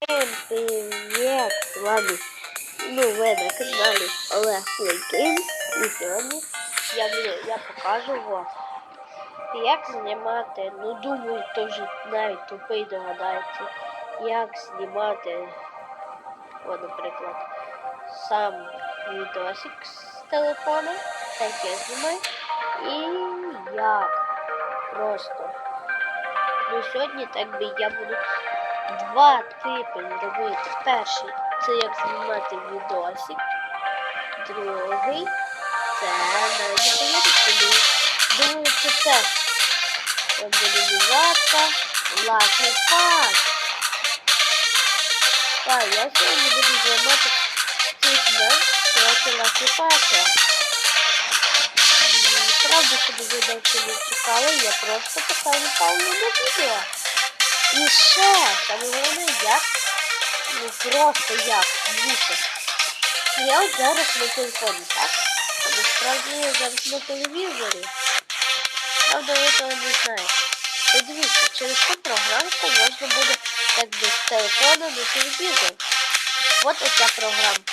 Всем привет! С вами ну, ви на каналі Олег Плейкін. І сьогодні я, я покажу вам, як знімати, ну думаю, то вже навіть тупий догадається, як знімати, от, наприклад, сам відосик з телефона, так я знімаю, і як просто. Ну сьогодні так би я буду два типи робити. Перший це як знімати відосик. Другий це навіть пам'ятаю, думаю, це теж модернізація, лаки пак. Так, я сьогодні буду знімати типно проти лаки пака. Правда, щоб ви довше не чекали, я просто поставлю паузу. І ще, саме головне, як, ну просто як, дивіться. Я от зараз на телефоні, так? А насправді я зараз на телевізорі. Правда, ви того не знаєте. І дивіться, через цю програмку можна буде так би з телефону на телевізор. От оця програмка.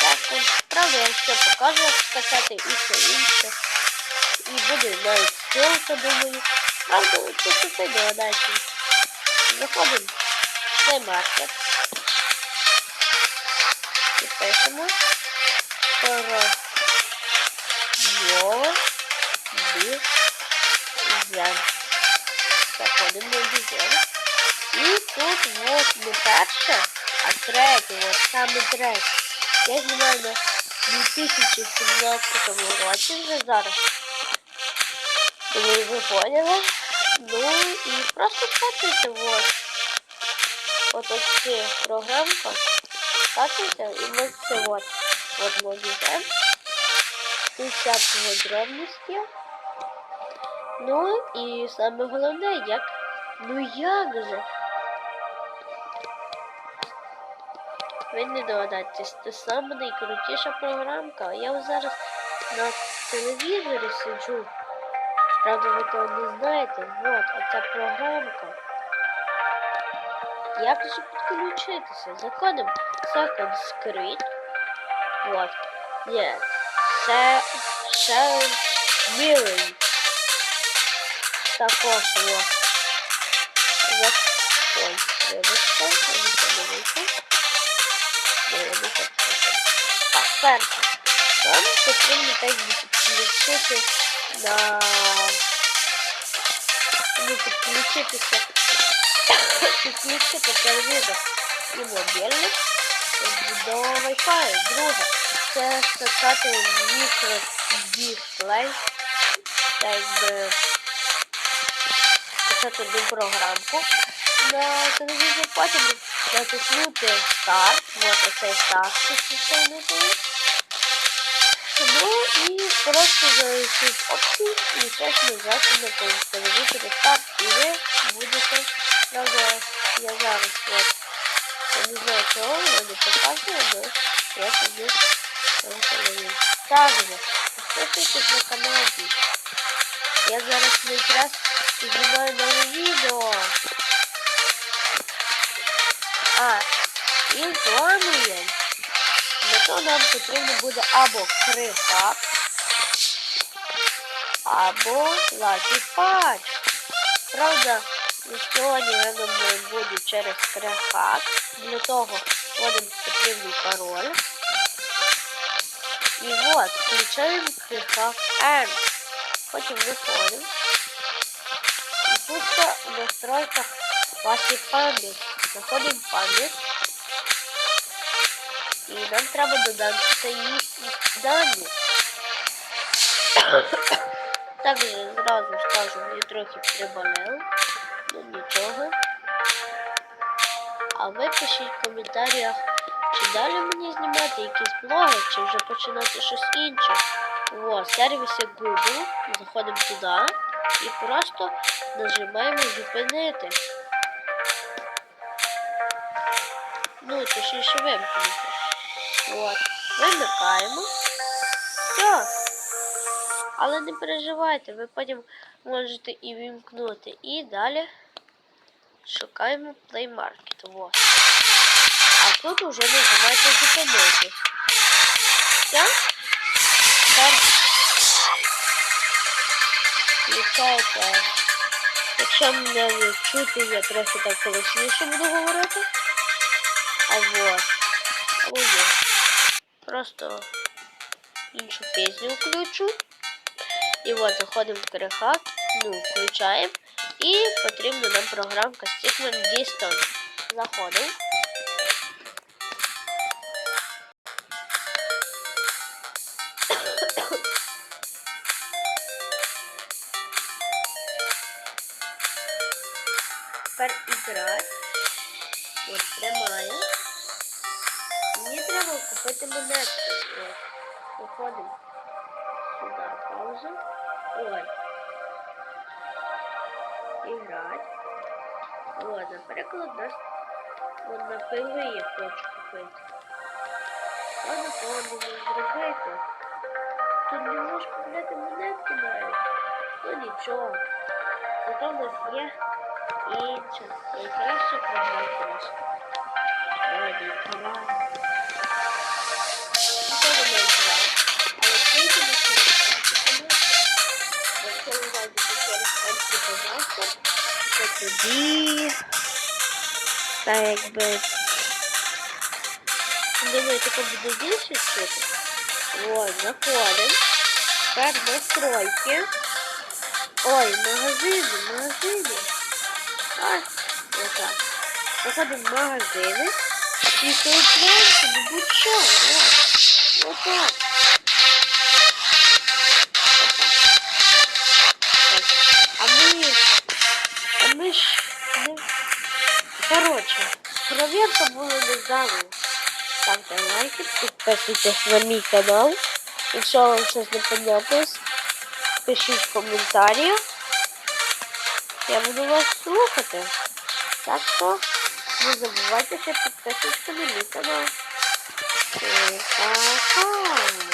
Так, от, правда, я все покажу, як скачати і все інше. І буде навіть ссылка, думаю. Правда, це все догадається. Заходимо в цей маркет. І пишемо про бізен. Заходимо на бізен. І тут от не перше, а третє, от саме третє. Я знімаю на 2017 році вже зараз. Думаю, ви поняли? Ну і просто скачуйте вот. Вот ці програмка. Скачуйте і можете вот. Вот модізем. 50 дробності. Ну і саме головне, як. Ну як же? Ви не догадаєтесь, це саме найкрутіша програмка. Я зараз на телевізорі сиджу. Правда, ви того не знаєте. Вот, оця програмка. Як же підключитися? Заходимо Second Screen. Вот. Є. Share Mirroring. Також вот. Ой, вибачте, вибачте, вибачте. Так, перше. Вам потрібно так підключити на не підключитися підключити телевізор і мобільник до Wi-Fi. Друге, це скачати мікродисплей, так би скачати одну програмку на телевізор, потім натиснути старт, вот оцей старт, що внизу. Ну і просто зайти в опції і теж нажати на телевізорі старт і ви будете, правда, я зараз от, я не знаю чого, воно не показує, але я собі на телевізор. Также, підписуйтесь на канал. Я зараз якраз знімаю нове відео. Для нам потрібно буде або крихак, або Patch. Правда, сьогодні я думаю, буду через крихак. Для того вводимо потрібний пароль. І от, включаємо крихак N. Потім виходимо. І тут в настройках ваші пам'ять. Заходимо в пам'ять. І нам треба додати їхні дані. Також зразу скажу, мені трохи приболело. Ну нічого. А ви пишіть в коментарях, чи далі мені знімати якісь блоги, чи вже починати щось інше. О, сервіси Google. Заходимо туди і просто нажимаємо зупинити. Ну, точніше вимкнути. От. Вимикаємо. Все. Але не переживайте, ви потім можете і вімкнути. І далі. шукаємо Play Market. Вот. А тут уже нажимаєте зупинити. Все. Включаєте. Якщо мене не чути, я трохи так голосніше буду говорити. А вот. Ні. Просто іншу пісню включу. І от заходимо в перехат, ну, включаємо. І потрібна нам програмка Stickman Distance. Заходимо. Тепер іграти. От тримає. Купити монетку. От. Виходимо сюди пауза. Ой. Іграть. От, наприклад, нас от на я хочу купити. Ладно, повинно зробити. Тут не можеш купляти монетки навіть. Ну нічого. Зато в нас є інша, найкраща програмка тоді... Та якби... Думаю, таке буде більше чути. Вот, заходимо. Тепер настройки. Ой, магазини, магазини. Ось, отак. Заходимо в магазини. І соусуємо собі будь-що. Ось. Отак. Проверка була не заново. Ставте лайки, підписуйтесь на мій канал. Якщо вам щось не понятно, пишіть коментарі. Я буду вас слухати. Так що не забувайте що підписуйтесь на мій канал. Пока.